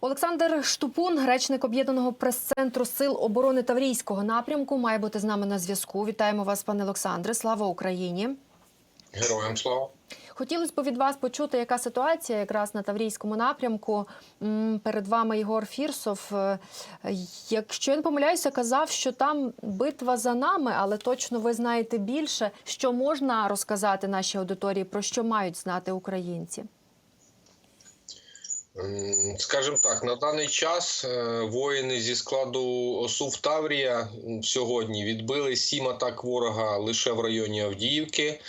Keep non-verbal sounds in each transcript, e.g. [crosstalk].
Олександр Штупун, речник об'єднаного прес-центру Сил оборони Таврійського напрямку, має бути з нами на зв'язку. Вітаємо вас, пане Олександре. Слава Україні! Героям слава. Хотілося б від вас почути, яка ситуація якраз на Таврійському напрямку. Перед вами Єгор Фірсов. Е, Якщо я не помиляюся, казав, що там битва за нами, але точно ви знаєте більше. Що можна розказати нашій аудиторії, про що мають знати українці? М, Скажімо так, на даний час е, воїни зі складу ОСУ Таврія сьогодні відбили сім атак ворога лише в районі Авдіївки.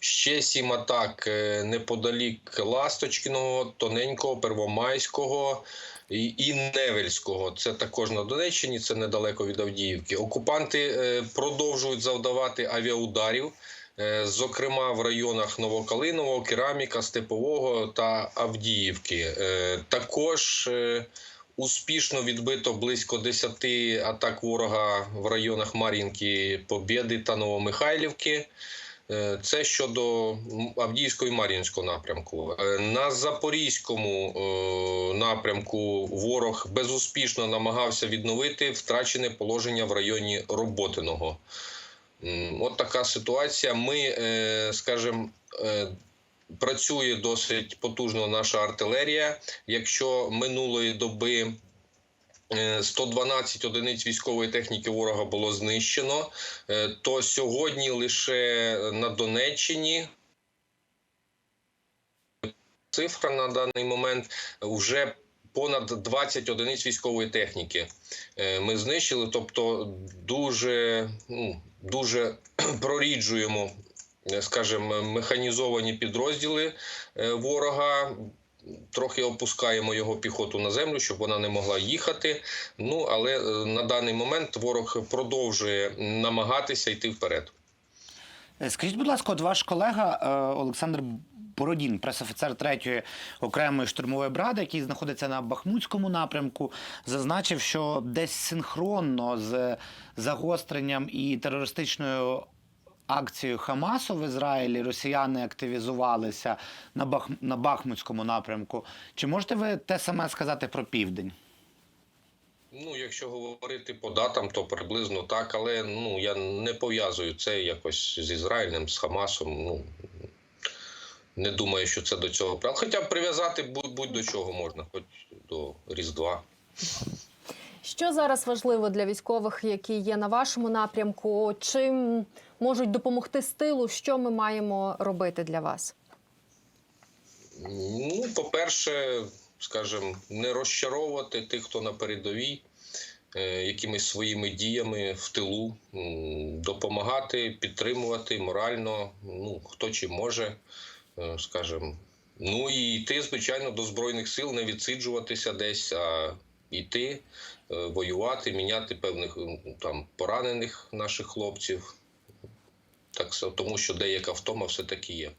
Ще сім атак е, неподалік Ласточкіного, Тоненького, Первомайського і Невельського. Це також на Донеччині, це недалеко від Авдіївки. Окупанти е, продовжують завдавати авіаударів. Е, Зокрема, в районах Новокалинового, Кераміка, Степового та Авдіївки. Е, Також е, успішно відбито близько 10 атак ворога в районах Мар'їнки, Побєди та Новомихайлівки. Це щодо Авдіївського і Мар'їнського напрямку. На Запорізькому напрямку ворог безуспішно намагався відновити втрачене положення в районі Роботиного. От така ситуація. Ми, е, скажімо, е, працює досить потужно наша артилерія. Якщо минулої доби е, 112 одиниць військової техніки ворога було знищено, е, то сьогодні лише на Донеччині. Цифра на даний момент вже понад 20 одиниць військової техніки е, ми знищили. Тобто, дуже, ну, дуже [clears throat] проріджуємо, е, скажімо, механізовані підрозділи е, ворога. Трохи опускаємо його піхоту на землю, щоб вона не могла їхати. Ну але е, на даний момент ворог продовжує намагатися йти вперед. Е, Скажіть, будь ласка, от ваш колега е, Олександр Бородін, пресофіцер 3-ї окремої штурмової бригади, який знаходиться на Бахмутському напрямку, зазначив, що десь синхронно з загостренням і терористичною акцією Хамасу в Ізраїлі росіяни активізувалися на Бахмутському напрямку. Чи можете ви те саме сказати про південь? Ну, якщо говорити по датам, то приблизно так, але ну я не пов'язую це якось з Ізраїлем, з Хамасом. Ну не думаю, що це до цього правда. Хоча б прив'язати будь- будь-до чого можна, хоч до Різдва. Що зараз важливо для військових, які є на вашому напрямку? Чим можуть допомогти з тилу? Що ми маємо робити для вас? Ну, по-перше, скажімо, не розчаровувати тих, хто на передовій, е, якимись своїми діями в тилу, допомагати, підтримувати морально, ну, хто чи може, е, скажімо. Ну і йти, звичайно, до Збройних сил, не відсиджуватися десь, а йти, е, воювати, міняти певних там поранених наших хлопців. Так, тому що деяка втома все-таки є.